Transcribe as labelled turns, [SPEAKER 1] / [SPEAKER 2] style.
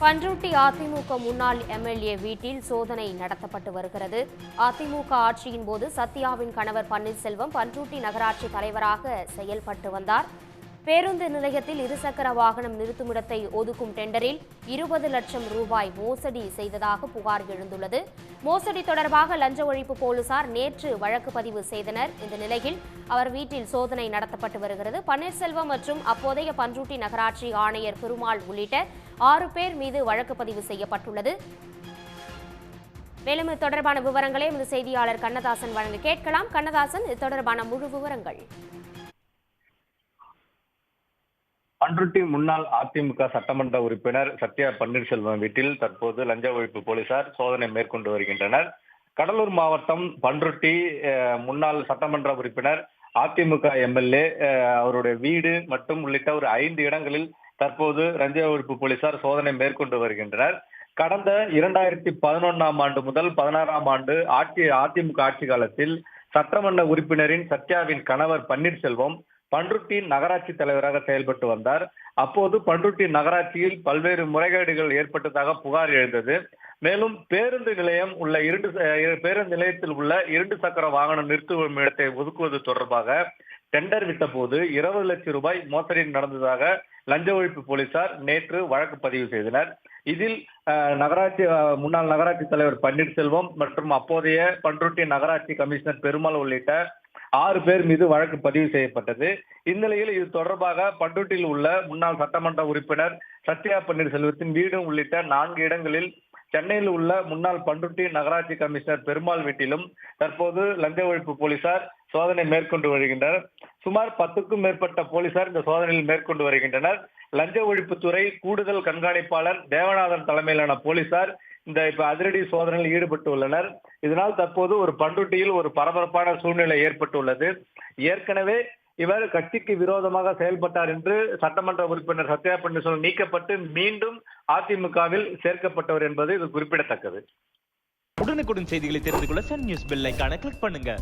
[SPEAKER 1] பன்ருட்டி அதிமுக முன்னாள் எம்எல்ஏ வீட்டில் சோதனை நடத்தப்பட்டு வருகிறது. அதிமுக ஆட்சியின் போது சத்யாவின் கணவர் பன்னீர்செல்வம் பன்ருட்டி நகராட்சி தலைவராக செயல்பட்டு வந்தார். பேருந்து நிலையத்தில் இருசக்கர வாகனம் நிறுத்துமிடத்தை ஒதுக்கும் டெண்டரில் இருபது லட்சம் ரூபாய் மோசடி செய்ததாக புகார் எழுந்துள்ளது. மோசடி தொடர்பாக லஞ்ச ஒழிப்பு போலீசார் நேற்று வழக்கு பதிவு செய்தனர். இந்த நிலையில் அவர் வீட்டில் சோதனை நடத்தப்பட்டு வருகிறது. பன்னீர்செல்வம் மற்றும் அப்போதைய பன்ருட்டி நகராட்சி ஆணையர் பெருமாள் உள்ளிட்ட ஆறு பேர் மீது வழக்கு பதிவு செய்யப்பட்டுள்ளது. மேலும் இது தொடர்பான விவரங்களை எமது செய்தியாளர் கண்ணதாசன் வழங்க கேட்கலாம். கண்ணதாசன் இது தொடர்பான முழு விவரங்கள்.
[SPEAKER 2] பண்ருட்டி முன்னாள் அதிமுக சட்டமன்ற உறுப்பினர் சத்யா பன்னீர்செல்வம் வீட்டில் தற்போது லஞ்ச ஒழிப்பு போலீசார் சோதனை மேற்கொண்டு வருகின்றனர். கடலூர் மாவட்டம் பண்ருட்டி முன்னாள் சட்டமன்ற உறுப்பினர் அதிமுக எம்எல்ஏ அவருடைய வீடு மற்றும் உள்ளிட்ட ஒரு ஐந்து இடங்களில் தற்போது ரஞ்சா உறுப்பு போலீசார் சோதனை மேற்கொண்டு வருகின்றனர். கடந்த இரண்டாயிரத்தி பதினொன்னாம் ஆண்டு முதல் பதினாறாம் ஆண்டு ஆட்சி அதிமுக ஆட்சி காலத்தில் சட்டமன்ற உறுப்பினரின் சத்யாவின் கணவர் பன்னீர்செல்வம் பண்ருட்டியின் நகராட்சி தலைவராக செயல்பட்டு வந்தார். அப்போது பண்ருட்டி நகராட்சியில் பல்வேறு முறைகேடுகள் ஏற்பட்டதாக புகார் எழுந்தது. மேலும் பேருந்து நிலையம் உள்ள இரண்டு பேருந்து நிலையத்தில் உள்ள இரண்டு சக்கர வாகனம் நிறுத்தும் இடத்தை ஒதுக்குவது தொடர்பாக டெண்டர் விட்ட போது இருபது லட்சம் ரூபாய் மோசடி நடந்ததாக லஞ்ச ஒழிப்பு போலீசார் நேற்று வழக்கு பதிவு செய்தனர். இதில் நகராட்சி முன்னாள் நகராட்சி தலைவர் பன்னீர்செல்வம் மற்றும் அப்போதைய பண்ருட்டி நகராட்சி கமிஷனர் பெருமாள் உள்ளிட்ட ஆறு பேர் மீது வழக்கு பதிவு செய்யப்பட்டது. இந்நிலையில் இது தொடர்பாக பண்ருட்டியில் உள்ள முன்னாள் சட்டமன்ற உறுப்பினர் சத்யா பன்னீர்செல்வத்தின் வீடு உள்ளிட்ட நான்கு இடங்களில் சென்னையில் உள்ள முன்னாள் பண்ருட்டி நகராட்சி கமிஷனர் பெருமாள் வீட்டிலும் தற்போது லஞ்ச ஒழிப்பு போலீசார் சோதனை மேற்கொண்டு வருகின்றனர். சுமார் பத்துக்கும் மேற்பட்ட போலீசார் இந்த சோதனையில் மேற்கொண்டு வருகின்றனர். லஞ்ச ஒழிப்புத்துறை கூடுதல் கண்காணிப்பாளர் தேவநாதன் தலைமையிலான போலீசார் இந்த இப்ப அதிரடி சோதனையில் ஈடுபட்டு உள்ளனர். இதனால் தற்போது ஒரு பண்ருட்டியில் ஒரு பரபரப்பான சூழ்நிலை ஏற்பட்டுள்ளது. ஏற்கனவே இவர் கட்சிக்கு விரோதமாக செயல்பட்டார் என்று சட்டமன்ற உறுப்பினர் சத்யா பன்னீர்செல்வம் நீக்கப்பட்டு மீண்டும் அதிமுகவில் சேர்க்கப்பட்டவர் என்பது இது குறிப்பிடத்தக்கது.
[SPEAKER 3] உடனுக்குடன் செய்திகளை தெரிந்து கொள்ள சன் நியூஸ் பெல் ஐக்கான கிளிக் பண்ணுங்க.